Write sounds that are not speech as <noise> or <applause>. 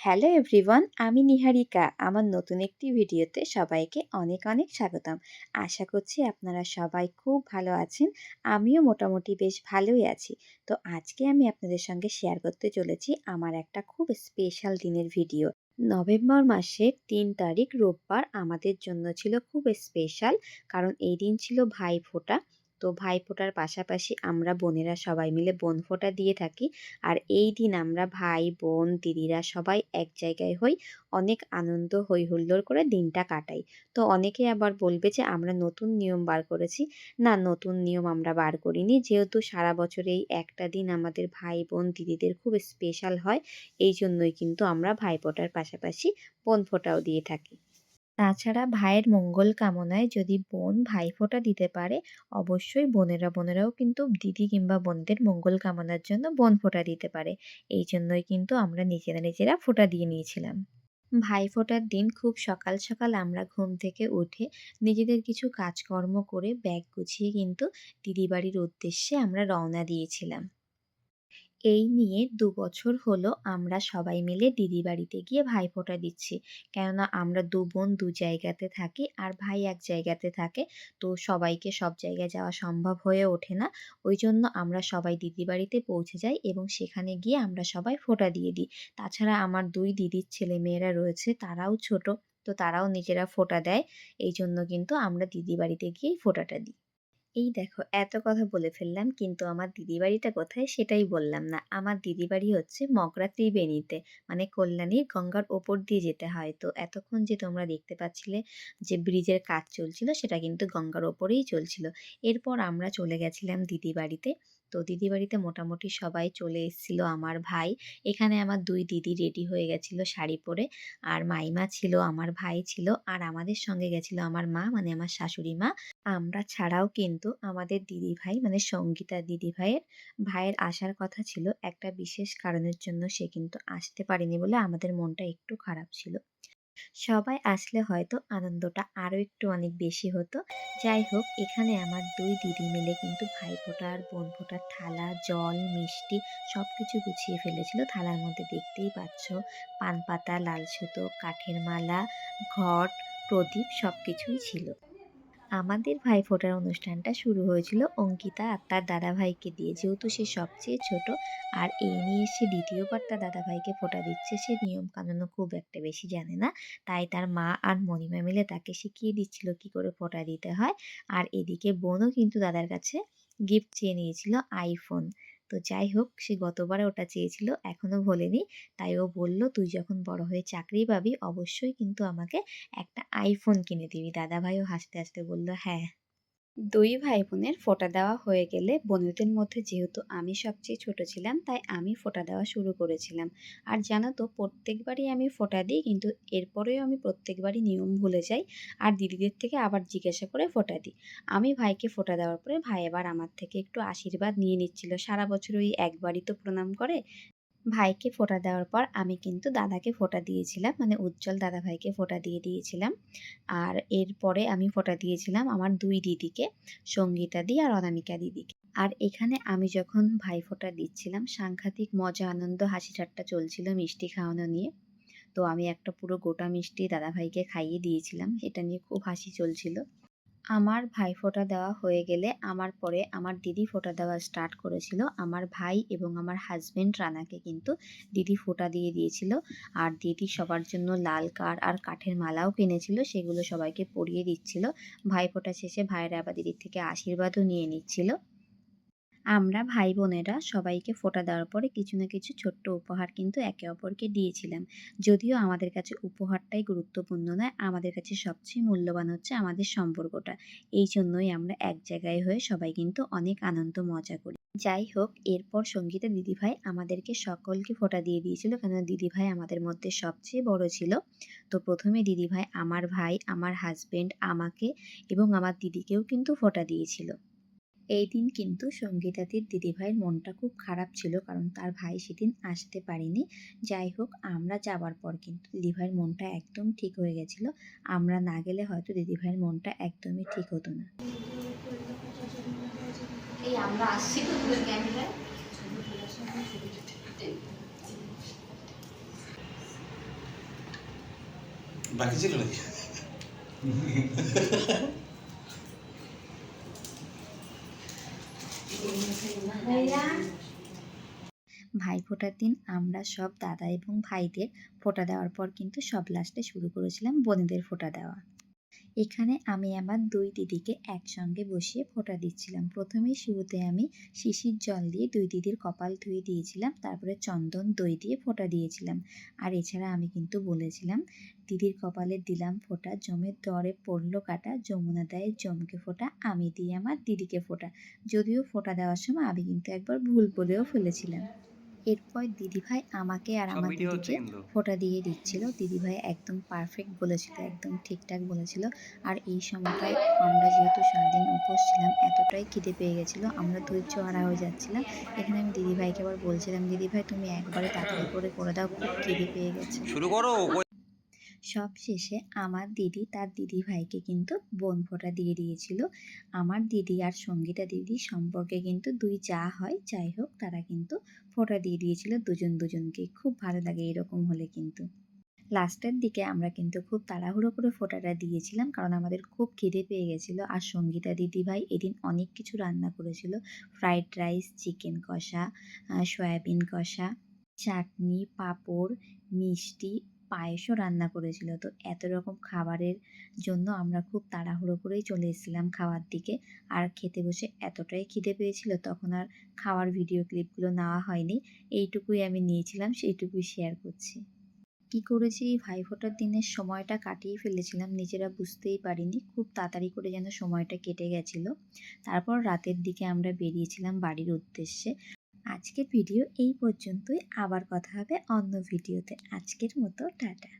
Hello everyone, আমি নিহারিকা। আমার নতুন একটি ভিডিওতে সবাইকে অনেক অনেক স্বাগতম। আশা করছি আপনারা সবাই খুব ভালো আছেন। আমিও মোটামুটি বেশ ভালোই আছি। তো আজকে আমি আপনাদের সঙ্গে শেয়ার করতে চলেছি আমার একটা খুব স্পেশাল দিনের ভিডিও নভেম্বর মাসের তিন তারিখ রোববার আমাদের জন্য ছিল খুব স্পেশাল কারণ এই দিন ছিল ভাই ফোটা তো ভাই ভাইফোঁটার পাশাপাশি আমরা বোনেরা সবাই মিলে বোন ফোঁটা দিয়ে থাকি। আর এই দিন আমরা ভাই, বোন, দিদিরা সবাই এক জায়গায় হই, অনেক আনন্দ হই হুল্লোড় করে দিনটা কাটাই। তো অনেকে আবার বলবে যে, আমরা নতুন নিয়ম বার করেছি। না, নতুন নিয়ম আমরা বার করিনি। যেহেতু সারা বছর এই একটা দিন আমাদের ভাই, বোন, দিদিদের খুব স্পেশাল হয়, এই জন্যই কিন্তু আমরা ভাই ভাইফোঁটার পাশাপাশি বোন ফোঁটাও দিয়ে থাকি। তাছাড়া ভাইয়ের মঙ্গল কামনায় যদি বোন ভাইফোঁটা দিতে পারে, অবশ্যই বোনেরা বোনেরাও কিন্তু দিদি কিংবা বোনদের মঙ্গল কামনার জন্য বোন ফোঁটা দিতে পারে। এই জন্যই কিন্তু আমরা নিজেরা নিজেরা ফোঁটা দিয়ে নিয়েছিলাম। ভাই ফোঁটার দিন খুব সকাল সকাল আমরা ঘুম থেকে উঠে নিজেদের কিছু কাজকর্ম করে ব্যাগ গুছিয়ে কিন্তু দিদি বাড়ির উদ্দেশ্যে আমরা রওনা দিয়েছিলাম। এই নিয়ে দু বছর হলো আমরা সবাই মিলে দিদি বাড়িতে গিয়ে ভাইফোঁটা দিচ্ছি। কেননা আমরা দু বোন দু জায়গাতে থাকি আর ভাই এক জায়গাতে থাকে, তো সবাইকে সব জায়গায় যাওয়া সম্ভব হয়ে ওঠে না। ওই জন্য আমরা সবাই দিদি বাড়িতে পৌঁছে যাই এবং সেখানে গিয়ে আমরা সবাই ফোঁটা দিয়ে দিই। তাছাড়া আমার দুই দিদির ছেলে মেয়েরা রয়েছে, তারাও ছোট, তো তারাও নিজেরা ফোঁটা দেয়। এই জন্য কিন্তু আমরা দিদি বাড়িতে গিয়েই ফোঁটাটা দিই। এই দেখো, এত কথা বলে ফেললাম, কিন্তু আমার দিদি বাড়িটা কোথায় সেটাই বললাম না। আমার দিদি বাড়ি হচ্ছে মগরা ত্রিবেণীতে মানে কল্যাণীর গঙ্গার ওপর দিয়ে যেতে হয়। তো এতক্ষণ যে তোমরা দেখতে পাচ্ছিলে যে ব্রিজের কাজ চলছিল, সেটা কিন্তু গঙ্গার ওপরেই চলছিল। এরপর আমরা চলে গেছিলাম দিদি বাড়িতে তো দিদি বাড়িতে মোটামুটি সবাই চলে এসেছিল আমার ভাই। এখানে আমার দুই দিদি রেডি হয়ে গেছিল শাড়ি পরে। আর মাইমা ছিল, আমার ভাই ছিল, আর আমাদের সঙ্গে গেছিল আমার মা মানে আমার শাশুড়ি মা। আমরা ছাড়াও কিন্তু আমাদের দিদি ভাই মানে সঙ্গীতা দিদি ভাইয়ের ভাইয়ের আসার কথা ছিল। একটা বিশেষ কারণের জন্য সে কিন্তু আসতে পারেনি বলে আমাদের মনটা একটু খারাপ ছিল। সবাই আসলে হয়তো আনন্দটা আরও একটু অনেক বেশি হতো। যাই হোক, এখানে আমার দুই দিদি মিলে কিন্তু ভাইফোঁটার আর বোন ফোঁটার থালা, জল, মিষ্টি সব কিছু গুছিয়ে ফেলেছিল। থালার মধ্যে দেখতেই পাচ্ছ পান পাতা লাল সুতো, কাঠের মালা, ঘট, প্রদীপ সব কিছুই ছিল। আমাদের ভাই ফোটার অনুষ্ঠানটা শুরু হয়েছিল অঙ্কিতা আর তার দাদাভাইকে দিয়ে, যেহেতু সে সবচেয়ে ছোট আর এই নিয়ে সে দ্বিতীয়বার তার দাদাভাইকে ফোটা দিচ্ছে, সে নিয়ম কানুনও খুব একটা বেশি জানে না। তাই তার মা আর মণিমা মিলে তাকে শিখিয়ে দিচ্ছিল কি করে ফোটা দিতে হয়। আর এদিকে বোনও কিন্তু দাদার কাছে গিফট চেয়ে নিয়েছিল আইফোন তো যাই হোক, সে গতবারে ওটা চেয়েছিল এখনও ভোলেনি তাই ও বলল, তুই যখন বড় হয়ে চাকরি পাবি, অবশ্যই কিন্তু আমাকে একটা আইফোন কিনে দিবি। দাদাভাইও হাসতে হাসতে বলল হ্যাঁ। দুই ভাই বোনের ফোঁটা দেওয়া হয়ে গেলে বোনদের মধ্যে যেহেতু আমি সবচেয়ে ছোট ছিলাম, তাই আমি ফোঁটা দেওয়া শুরু করেছিলাম। আর জানো তো, প্রত্যেকবারই আমি ফোঁটা দিই, কিন্তু এরপরেও আমি প্রত্যেকবারই নিয়ম ভুলে যাই আর দিদিদের থেকে আবার জিজ্ঞাসা করে ফোঁটা দিই। আমি ভাইকে ফোঁটা দেওয়ার পরে ভাই এবার আমার থেকে একটু আশীর্বাদ নিয়ে নিচ্ছিল। সারা বছর ওই একবারই তো প্রণাম করে ভাইকে ফোঁটা দেওয়ার পর আমি কিন্তু দাদাকে ফোঁটা দিয়েছিলাম মানে উজ্জ্বল দাদা ভাইকে ফোঁটা দিয়ে দিয়েছিলাম। আর এরপরে আমি ফোঁটা দিয়েছিলাম আমার দুই দিদিকে, সঙ্গীতা দি আর অনামিকা দিদিকে। আর এখানে আমি যখন ভাই ফোঁটা দিচ্ছিলাম, সাংঘাতিক মজা, আনন্দ, হাসি ঠাট্টা চলছিল মিষ্টি খাওয়ানো নিয়ে। তো আমি একটা পুরো গোটা মিষ্টি দাদাভাইকে খাইয়ে দিয়েছিলাম, এটা নিয়ে খুব হাসি চলছিল। আমার ভাই ভাইফোঁটা দেওয়া হয়ে গেলে আমার পরে আমার দিদি ফোঁটা দেওয়া স্টার্ট করেছিল। আমার ভাই এবং আমার হাজব্যান্ড রানাকে কিন্তু দিদি ফোঁটা দিয়ে দিয়েছিল। আর দিদি সবার জন্য লাল কার আর কাঠের মালাও কিনেছিল, সেগুলো সবাইকে পরিয়ে দিচ্ছিল। ভাই ভাইফোঁটা শেষে ভাইরা আবার দিদির থেকে আশীর্বাদও নিয়ে নিচ্ছিল। আমরা ভাই বোনেরা সবাইকে ফোঁটা দেওয়ার পরে কিছু না কিছু ছোট্ট উপহার কিন্তু একে অপরকে দিয়েছিলাম। যদিও আমাদের কাছে উপহারটাই গুরুত্বপূর্ণ নয়, আমাদের কাছে সবচেয়ে মূল্যবান হচ্ছে আমাদের সম্পর্কটা। এই জন্যই আমরা এক জায়গায় হয়ে সবাই কিন্তু অনেক আনন্দ, মজা করি। যাই হোক, এরপর সঙ্গীতা দিদিভাই আমাদেরকে সকলকে ফোঁটা দিয়ে দিয়েছিল কেন দিদিভাই আমাদের মধ্যে সবচেয়ে বড় ছিল। তো প্রথমে দিদিভাই আমার ভাই, আমার হাজবেন্ড আমাকে এবং আমার দিদিকেও কিন্তু ফোঁটা দিয়েছিল। এই দিন কিন্তু সঙ্গীতাদির দিদিভাইয়ের মনটা খুব খারাপ ছিল কারণ তার ভাই সেদিন আসতে পারেনি। যাই হোক আমরা যাওয়ার পর কিন্তু দিদিভাইয়ের মনটা একদম ঠিক হয়ে গেছিল। আমরা না গেলে হয়তো দিদিভাইয়ের মনটা একদমই ঠিক হতো না। এই আমরা আসছি তো ক্যামেরায়। বাকি ছিল নাকি? <laughs> ভাই ফোটার দিন আমরা সব দাদা এবং ভাইদের ফোটা দেওয়ার পর কিন্তু সব লাস্টে শুরু করেছিলাম বোনদের ফোটা দেওয়া। এখানে আমি আমার দুই দিদিকে একসঙ্গে বসিয়ে ফোঁটা দিচ্ছিলাম। প্রথমেই শুরুতে আমি শিশির জল দিয়ে দুই দিদির কপাল ধুয়ে দিয়েছিলাম, তারপরে চন্দন দই দিয়ে ফোঁটা দিয়েছিলাম। আর এছাড়া আমি কিন্তু বলেছিলাম, দিদির কপালে দিলাম ফোঁটা জমের দরে পড়ল কাটা, যমুনা দেয় জমকে ফোঁটা, আমি দিই আমার দিদিকে ফোঁটা। যদিও ফোঁটা দেওয়ার সময় আমি কিন্তু একবার ভুল বলেও ফেলেছিলাম। এরপর দিদিভাই আমাকে আর আমার দিদিকে ফোঁটা দিয়ে দিচ্ছিল। দিদিভাই একদম পারফেক্ট বলেছিল একদম ঠিকঠাক বলেছিল। আর এই সময়টায় আমরা যেহেতু সারাদিন উপোস ছিলাম এতটাই খিদে পেয়ে গেছিল আমরা ধৈর্য হারা হয়ে যাচ্ছিলাম। এখানে আমি দিদিভাইকে আবার বলছিলাম দিদিভাই তুমি একবারে তাড়াতাড়ি করে করে দাও খুব খিদে পেয়ে গেছে। শুরু করো সব শেষে আমার দিদি তার দিদি ভাইকে কিন্তু বোন ফোঁটা দিয়ে দিয়েছিল। আমার দিদি আর সঙ্গীতা দিদি সম্পর্কে কিন্তু দুই যা হয়, যাই হোক, তারা কিন্তু ফোঁটা দিয়ে দিয়েছিল দুজন দুজনকে। খুব ভালো লাগে এরকম হলে কিন্তু। লাস্টের দিকে আমরা কিন্তু খুব তাড়াহুড়ো করে ফোঁটাটা দিয়েছিলাম কারণ আমাদের খুব খিদে পেয়ে গেছিল। আর সঙ্গীতা দিদি ভাই এদিন অনেক কিছু রান্না করেছিল। ফ্রাইড রাইস, চিকেন কষা সয়াবিন কষা, চাটনি, পাঁপড়, মিষ্টি পায়েসও রান্না করেছিল। তো এত রকম খাবারের জন্য আমরা খুব তাড়াহুড়ো করেই চলে এসেছিলাম খাওয়ার দিকে। আর খেতে বসে এতটাই খিদে পেয়েছিল, তখন আর খাওয়ার ভিডিও ক্লিপগুলো নেওয়া হয়নি। এইটুকুই আমি নিয়েছিলাম, সেইটুকুই শেয়ার করছি। কি করেছি? এই ভাইফোঁটার দিনের সময়টা কাটিয়ে ফেলেছিলাম, নিজেরা বুঝতেই পারিনি। খুব তাড়াতাড়ি করে যেন সময়টা কেটে গেছিল। তারপর রাতের দিকে আমরা বেরিয়েছিলাম বাড়ির উদ্দেশ্যে। আজকের ভিডিও এই পর্যন্তই। আবার কথা হবে অন্য ভিডিওতে। আজকের মতো টাটা।